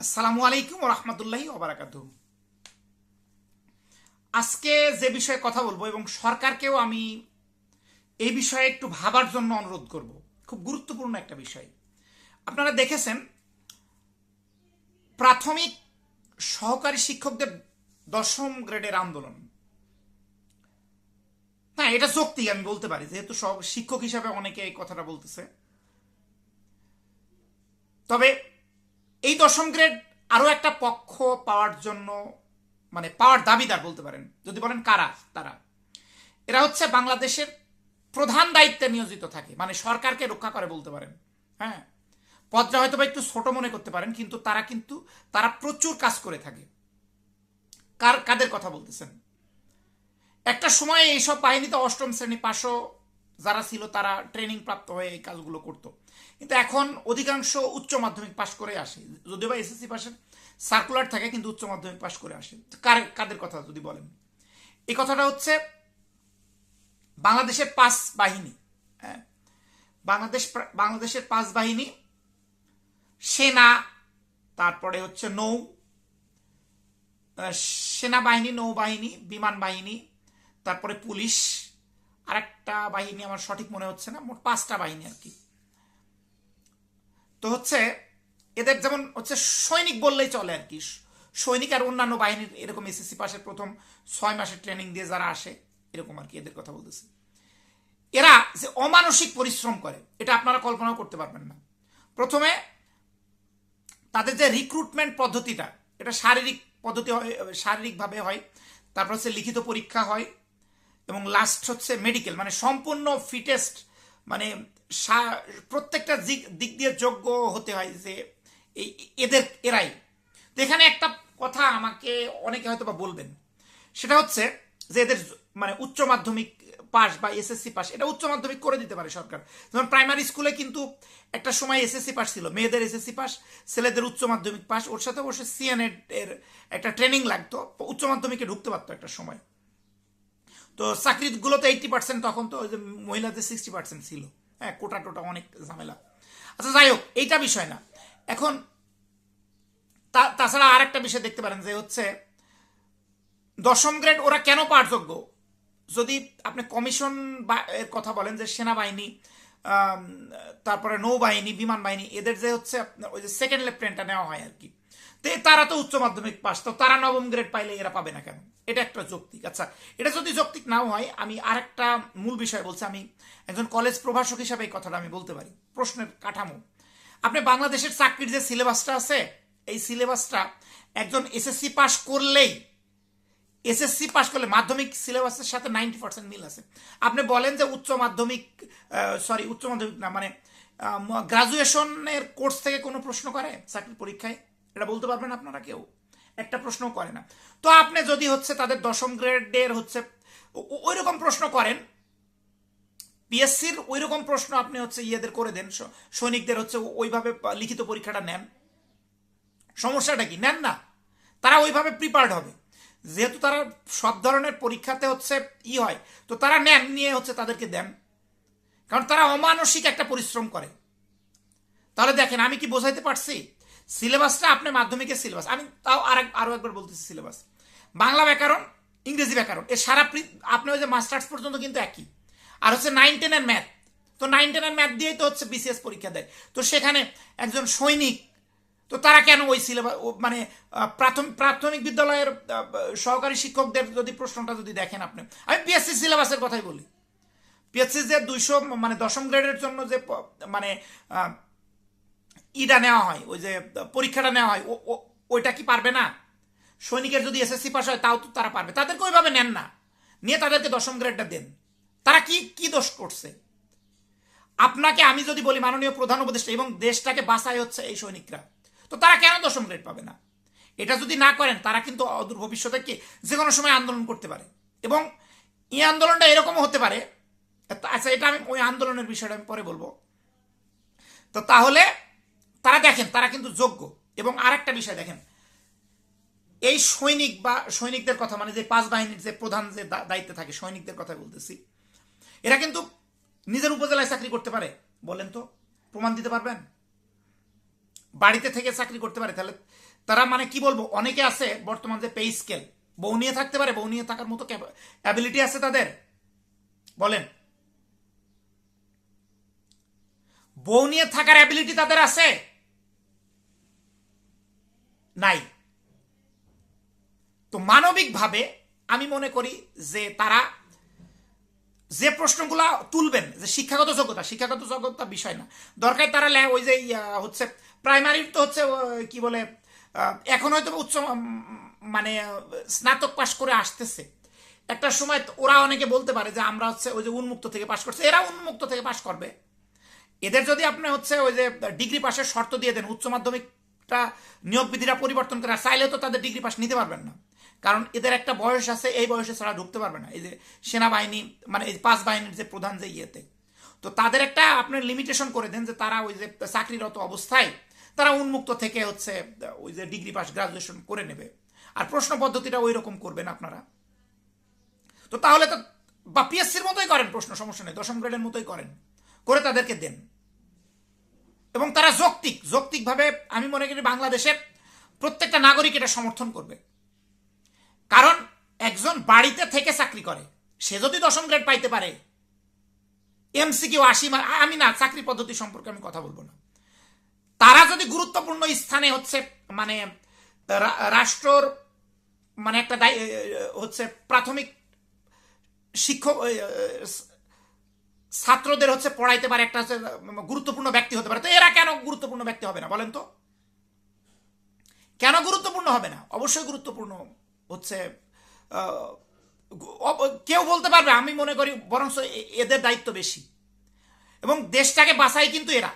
আসসালামু আলাইকুম রহমতুল্লাহি ওবরাকাত আজকে যে বিষয়ে কথা বলব এবং সরকারকেও আমি এই বিষয়ে একটু ভাবার জন্য অনুরোধ করব, খুব গুরুত্বপূর্ণ একটা বিষয়। আপনারা দেখেছেন, প্রাথমিক সহকারী শিক্ষকদের দশম গ্রেডের আন্দোলন। হ্যাঁ এটা যৌক্তিক, আমি বলতে পারি, যেহেতু সহ- শিক্ষক হিসাবে অনেকে এই কথাটা বলতেছে। তবে এই দশম গ্রেড আরও একটা পক্ষ পাওয়ার জন্য মানে পাওয়ার দাবিদার বলতে পারেন। যদি বলেন কারা? তারা। এরা হচ্ছে বাংলাদেশের প্রধান দায়িত্বে নিয়োজিত থাকে মানে সরকারকে রক্ষা করে বলতে পারেন। হ্যাঁ? পদটা হয়তো বা একটু ছোট মনে করতে পারেন, কিন্তু তারা কিন্তু, তারা প্রচুর কাজ করে থাকে। কার, কাদের কথা বলতেছেন? একটা সময় এইসব বাহিনীতে অষ্টম শ্রেণি পাশও যারা ছিল তারা ট্রেনিং প্রাপ্ত হয়ে এই কাজগুলো করত। কিন্তু এখন অধিকাংশ উচ্চ মাধ্যমিক পাশ করে আসে। যদিও বা এসএসসি পাশের সার্কুলার থাকে, কিন্তু উচ্চ মাধ্যমিক পাশ করে আসে। কার, কাদের কথা যদি বলেন? এই কথাটা হচ্ছে বাংলাদেশের পাঁচ বাহিনী। হ্যাঁ বাংলাদেশ বাংলাদেশের পাঁচ বাহিনী, সেনা, তারপরে হচ্ছে নৌ সেনাবাহিনী, নৌবাহিনী, বিমান বাহিনী, তারপরে পুলিশ আরেকটা বাহিনী আমার সঠিক মনে হচ্ছে না, মোট পাঁচটা বাহিনী আর কি। তো হচ্ছে এদের যেমন হচ্ছে সৈনিক বললেই চলে আর কি। সৈনিক আর অন্যান্য বাহিনীর এরকম এসএসসি পাশের প্রথম ছয় মাসের ট্রেনিং দিয়ে যারা আসে, এরকম আর কি এদের কথা বলতেছে। এরা যে অমানসিক পরিশ্রম করে, এটা আপনারা কল্পনাও করতে পারবেন না। প্রথমে তাদের যে রিক্রুটমেন্ট পদ্ধতিটা, এটা শারীরিক পদ্ধতি হয়, শারীরিকভাবে হয়, তারপর হচ্ছে লিখিত পরীক্ষা হয় এবং লাস্ট হচ্ছে মেডিকেল মানে সম্পূর্ণ ফিটেস্ট মানে প্রত্যেকটা দিক দিয়ে যোগ্য হতে হয় যে এদের, এরাই। তো এখানে একটা কথা আমাকে অনেকে হয়তো বা বলবেন। সেটা হচ্ছে যে এদের মানে উচ্চ মাধ্যমিক পাস বা এসএসসি পাস এটা উচ্চ মাধ্যমিক করে দিতে পারে সরকার। যেমন প্রাইমারি স্কুলে কিন্তু একটা সময় এসএসসি পাস ছিল, মেয়েদের এসএসসি পাস ছেলেদের উচ্চ মাধ্যমিক পাস ওর সাথে অবশ্যই সিএনএড এর একটা ট্রেনিং লাগতো, উচ্চ মাধ্যমিকে ঢুকতে পারতো একটা সময়। তো চাকরিগুলোতে এইটটি পার্সেন্ট তখন তো ওই যে মহিলাদের সিক্সটি পার্সেন্ট ছিল। হ্যাঁ কোটা টোটা অনেক ঝামেলা। আচ্ছা যাই হোক, এইটা বিষয় না। এখন তাছাড়া আর একটা বিষয় দেখতে পারেন যে হচ্ছে দশম গ্রেড ওরা কেন পাঠযোগ্য? যদি আপনি কমিশন বা এর কথা বলেন যে সেনাবাহিনী তারপরে নৌবাহিনী বিমান বাহিনী এদের যে হচ্ছে, ওই যে সেকেন্ড লেফটেন্টটা নেওয়া হয় আর কি। তারা তো উচ্চ মাধ্যমিক পাস, তো তারা নবম গ্রেড পাইলে এরা পাবে না কেন? এটা একটা যৌক্তিক। আচ্ছা এটা যদি যৌক্তিক নাও হয়, আমি আরেকটা মূল বিষয় বলছি। আমি একজন কলেজ প্রভাষক হিসাবে এই কথাটা আমি বলতে পারি। প্রশ্নের কাঠামো। আপনি বাংলাদেশের চাকরির যে সিলেবাসটা আছে, এই সিলেবাসটা একজন এসএসসি পাস করলেই এসএসসি পাস করলে মাধ্যমিক সিলেবাসের সাথে নাইনটি পার্সেন্ট মিল আছে। আপনি বলেন যে উচ্চ মাধ্যমিক সরি উচ্চ মাধ্যমিক না মানে গ্রাজুয়েশনের কোর্স থেকে কোনো প্রশ্ন করে চাকরির পরীক্ষায়? এটা বলতে পারবেন আপনারা কেউ? একটা প্রশ্নও করে না। তো আপনি যদি হচ্ছে তাদের দশম গ্রেডের হচ্ছে ওই রকম প্রশ্ন করেন পিএসসির ওই রকম প্রশ্ন আপনি হচ্ছে ইয়েদের করে দেন সৈনিকদের হচ্ছে ওইভাবে লিখিত পরীক্ষাটা নেন। সমস্যাটা কি? নেন না। তারা ওইভাবে প্রিপার্ড হবে। যেহেতু তারা সব ধরনের পরীক্ষাতে হচ্ছে ই হয়, তো তারা নেন, নিয়ে হচ্ছে তাদেরকে দেন। কারণ তারা অমানসিক একটা পরিশ্রম করে। তাহলে দেখেন, আমি কি বোঝাইতে পারছি? সিলেবাসটা আপনি মাধ্যমিকের সিলেবাস। আমি তাও আর আরও একবার বলতেছি সিলেবাস। বাংলা ব্যাকরণ, ইংরেজি ব্যাকরণ। এর সারা আপনি ওই যে মাস্টার্স পর্যন্ত কিন্তু একই। আর হচ্ছে নাইন টেনের ম্যাথ তো নাইন টেনের ম্যাথ দিয়েই তো হচ্ছে বিসিএস পরীক্ষা দেয়। তো সেখানে একজন সৈনিক, তো তারা কেন ওই সিলেবাস মানে প্রাথমিক প্রাথমিক বিদ্যালয়ের সহকারী শিক্ষকদের যদি প্রশ্নটা যদি দেখেন আপনি। আমি পিএসসি সিলেবাসের কথাই বলি। পিএসসি যে দুইশো মানে দশম গ্রেডের জন্য যে মানে ইটা নেওয়া হয়, ওই যে, পরীক্ষাটা নেওয়া হয় ওইটা কি পারবে না? সৈনিকের যদি এসএসসি পাস হয়, তাও তো তারা পারবে। তাদেরকে ওইভাবে নেন না। নিয়ে তাদেরকে দশম গ্রেডটা দেন। তারা কি কি দোষ করছে? আপনাকে আমি যদি বলি, মাননীয় প্রধান উপদেষ্টা, এবং দেশটাকে বাঁচায় হচ্ছে এই সৈনিকরা, তো তারা কেন দশম গ্রেড পাবে না? এটা যদি না করেন, তারা কিন্তু অদূর ভবিষ্যতে কি, যে কোনো সময় আন্দোলন করতে পারে। এবং এই আন্দোলনটা এরকমও হতে পারে আচ্ছা এটা আমি ওই আন্দোলনের বিষয়টা আমি পরে বলব। তো তাহলে দেখেন, তারা কিন্তু যোগ্য। এবং আরেকটা বিষয় দেখেন, এই সৈনিক বা সৈনিকদের কথা মানে যে পাঁচ বাহিনীর যে প্রধান যে দায়িত্বে থাকে, সৈনিকদের কথা বলতেছি, এরা কিন্তু নিজের উপজেলায় চাকরি করতে পারে, বলেন তো, প্রমাণ দিতে পারবেন? বাড়িতে থেকে চাকরি করতে পারে, তাহলে তারা মানে কি বলব, অনেকে আছে বর্তমান যে পে স্কেল, বউ নিয়ে থাকতে পারে, বউ নিয়ে থাকার মতো অ্যাবিলিটি আছে তাদের, বলেন। বউ নিয়ে থাকার অ্যাবিলিটি তাদের আছে। নাই। তো মানবিকভাবে আমি মনে করি যে তারা যে প্রশ্নগুলা তুলবেন, যে শিক্ষাগত যোগ্যতা শিক্ষাগত যোগ্যতা বিষয় না। দরকার তারা ওই যে হচ্ছে, প্রাইমারির তো হচ্ছে কি বলে এখন হয়তো উচ্চ মানে স্নাতক পাশ করে আসতেছে। একটা সময় ওরা অনেকে বলতে পারে যে আমরা হচ্ছে ওই যে উন্মুক্ত থেকে পাশ করছে। এরা উন্মুক্ত থেকে পাশ করবে। এদের যদি আপনি হচ্ছে ওই যে ডিগ্রি পাশের শর্ত দিয়ে দেন, উচ্চ মাধ্যমিকটা নিয়োগ বিধিরা পরিবর্তন করে চাইলে তো তাদের ডিগ্রি পাস নিতে পারবেন না। কারণ এদের একটা বয়স আছে, এই বয়সে ছাড়া ঢুকতে পারবে না। এই যে সেনাবাহিনী মানে এই পাঁচ বাহিনীর যে প্রধান যে ইয়েতে। তো তাদের একটা আপনার লিমিটেশন করে দেন যে তারা ওই যে চাকরিরত অবস্থায় তারা উন্মুক্ত থেকে হচ্ছে ওই যে ডিগ্রি পাস গ্রাজুয়েশন করে নেবে। আর প্রশ্ন পদ্ধতিটা ওই রকম করবেন আপনারা। তো তাহলে তো বা পিএসসির মতোই করেন প্রশ্ন, সমস্যা নেই, দশম গ্রেডের মতোই করেন। করে তাদেরকে দেন। এবং তারা যৌক্তিক, যৌক্তিকভাবে আমি মনে করি বাংলাদেশের প্রত্যেকটা নাগরিক এটা সমর্থন করবে। কারণ একজন বাড়িতে থেকে চাকরি করে, সে যদি দশম গ্রেড পাইতে পারে এমসিকিউ আশি মার্ক আমি না, চাকরি পদ্ধতি সম্পর্কে আমি কথা বলব না। তারা যদি গুরুত্বপূর্ণ স্থানে হচ্ছে মানে রাষ্ট্রর মানে একটা হচ্ছে প্রাথমিক শিক্ষক ছাত্রদের হচ্ছে পড়াইতে পারে একটা হচ্ছে গুরুত্বপূর্ণ ব্যক্তি হতে পারে। তো এরা কেন গুরুত্বপূর্ণ ব্যক্তি হবে না বলেন তো? কেন গুরুত্বপূর্ণ হবে না? অবশ্যই গুরুত্বপূর্ণ হচ্ছে কেউ বলতে পারবে, আমি মনে করি বরং এদের দায়িত্ব বেশি। এবং দেশটাকে বাঁচাই কিন্তু এরা।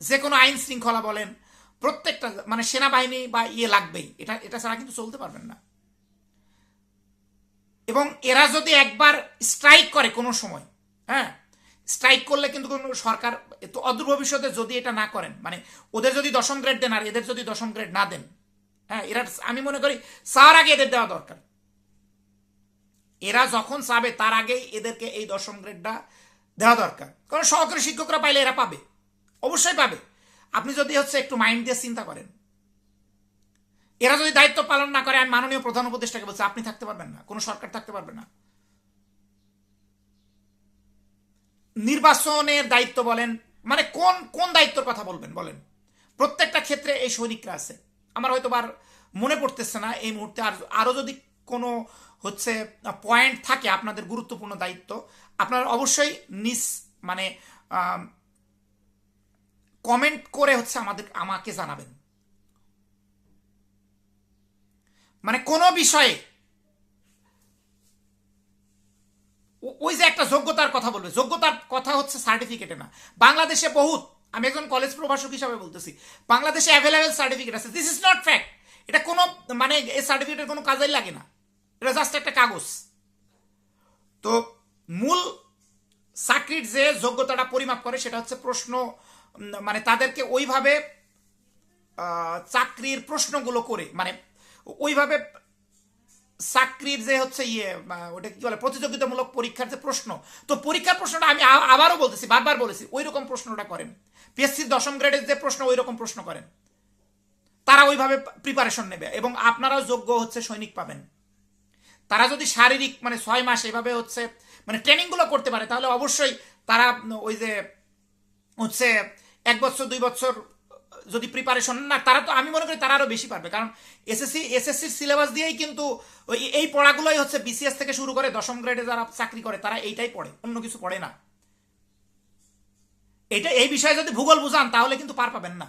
যে কোনো আইন শৃঙ্খলা বলেন, প্রত্যেকটা মানে সেনাবাহিনী বা ইয়ে লাগবেই। এটা এটা ছাড়া কিন্তু চলতে পারবেন না। এবং এরা যদি একবার স্ট্রাইক করে কোনো সময় হ্যাঁ স্ট্রাইক করলে কিন্তু কোনো সরকার তো অদূর ভবিষ্যতে যদি এটা না করেন মানে ওদের যদি দশম গ্রেড দেন আর এদের যদি দশম গ্রেড না দেন হ্যাঁ এরা, আমি মনে করি সার আগে এদের দেওয়া দরকার। এরা যখন চাবে তার আগেই এদেরকে এই দশম গ্রেডটা দেওয়া দরকার। কারণ সহকারী শিক্ষকরা পাইলে এরা পাবে, অবশ্যই পাবে। আপনি যদি হচ্ছে একটু মাইন্ড দিয়ে চিন্তা করেন, এরা যদি দায়িত্ব পালন না করে, আমি মাননীয় প্রধান উপদেষ্টাকে বলছি, আপনি থাকতে পারবেন না, কোনো সরকার থাকতে পারবে না। নির্বাচনের দায়িত্ব বলেন মানে কোন কোন দায়িত্বর কথা বলবেন, বলেন। প্রত্যেকটা ক্ষেত্রে এই সৈনিকরা আছে। আমার হয়তো আর মনে পড়তেছে না এই মুহূর্তে। আর আরও যদি কোনো হচ্ছে পয়েন্ট থাকে আপনাদের গুরুত্বপূর্ণ দায়িত্ব, আপনারা অবশ্যই নিজ মানে কমেন্ট করে হচ্ছে আমাদের, আমাকে জানাবেন। মানে কোনো বিষয়ে ওই যে একটা যোগ্যতার কথা বলবে। যোগ্যতার কথা হচ্ছে সার্টিফিকেটে না। বাংলাদেশে বহুত, আমি একজন কলেজ প্রভাষক হিসাবে বলতেছি, বাংলাদেশে অ্যাভেলেবেল সার্টিফিকেট আছে। দিস ইজ নট ফ্যাক্ট এটা কোনো মানে এই সার্টিফিকেটের কোনো কাজেই লাগে না। এটা জাস্ট একটা কাগজ। তো মূল চাকরির যে যোগ্যতাটা পরিমাপ করে, সেটা হচ্ছে প্রশ্ন মানে তাদেরকে ওইভাবে চাকরির প্রশ্নগুলো করে মানে ওইভাবে চাকরির যে হচ্ছে ইয়ে ওটা কি বলে, প্রতিযোগিতামূলক পরীক্ষার যে প্রশ্ন, তো পরীক্ষার প্রশ্নটা আমি আবারও বলতেছি, বারবার বলেছি ওই রকম প্রশ্নটা করেন। পিএসসির দশম গ্রেডের যে প্রশ্ন ওই রকম প্রশ্ন করেন। তারা ওইভাবে প্রিপারেশন নেবে এবং আপনারাও যোগ্য হচ্ছে সৈনিক পাবেন। তারা যদি শারীরিক মানে ছয় মাস এভাবে হচ্ছে মানে ট্রেনিংগুলো করতে পারে, তাহলে অবশ্যই তারা ওই যে হচ্ছে এক বছর, দুই বছর যদি প্রিপারেশন না, তারা তো, আমি মনে করি তারা আরও বেশি পারবে। কারণ এসএসসি এসএসসির সিলেবাস দিয়েই কিন্তু এই পড়াগুলোই হচ্ছে বিসিএস থেকে শুরু করে দশম গ্রেডে যারা চাকরি করে, তারা এইটাই পড়ে, অন্য কিছু পড়ে না। এটা, এই বিষয়ে যদি ভূগোল বুঝান, তাহলে কিন্তু পার পাবেন না।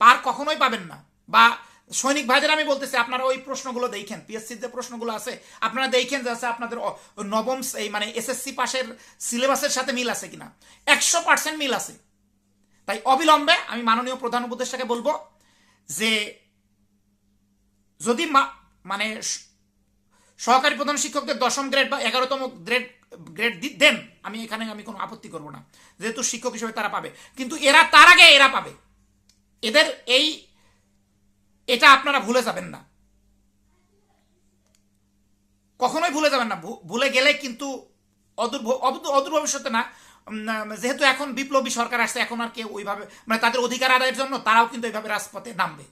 পার কখনোই পাবেন না। বা সৈনিক ভাইদের আমি বলতেছি, আপনারা ওই প্রশ্নগুলো দেখেন পিএসসির যে প্রশ্নগুলো আছে, আপনারা দেখেন যে আছে আপনাদের নবম, এই মানে এসএসসি পাশের সিলেবাসের সাথে মিল আছে কিনা। একশো পার্সেন্ট মিল আছে। তাই অবিলম্বে আমি মাননীয় প্রধান উপদেষ্টাকে বলব যে যদি মানে সহকারী প্রধান শিক্ষকদের দশম গ্রেড বা এগারোতম গ্রেড গ্রেড দেন, আমি এখানে আমি কোনো আপত্তি করব না। যেহেতু শিক্ষক হিসেবে তারা পাবে। কিন্তু এরা তার আগে এরা পাবে। এদের এই এটা আপনারা ভুলে যাবেন না। কখনোই ভুলে যাবেন না। ভুলে গেলে কিন্তু অদূর অদূর ভবিষ্যতে না যেহেতু এখন বিপ্লবী সরকার আসছে, এখন আর কেউ ওইভাবে মানে তাদের অধিকার আদায়ের জন্য তারাও কিন্তু এইভাবে রাজপথে নামবে।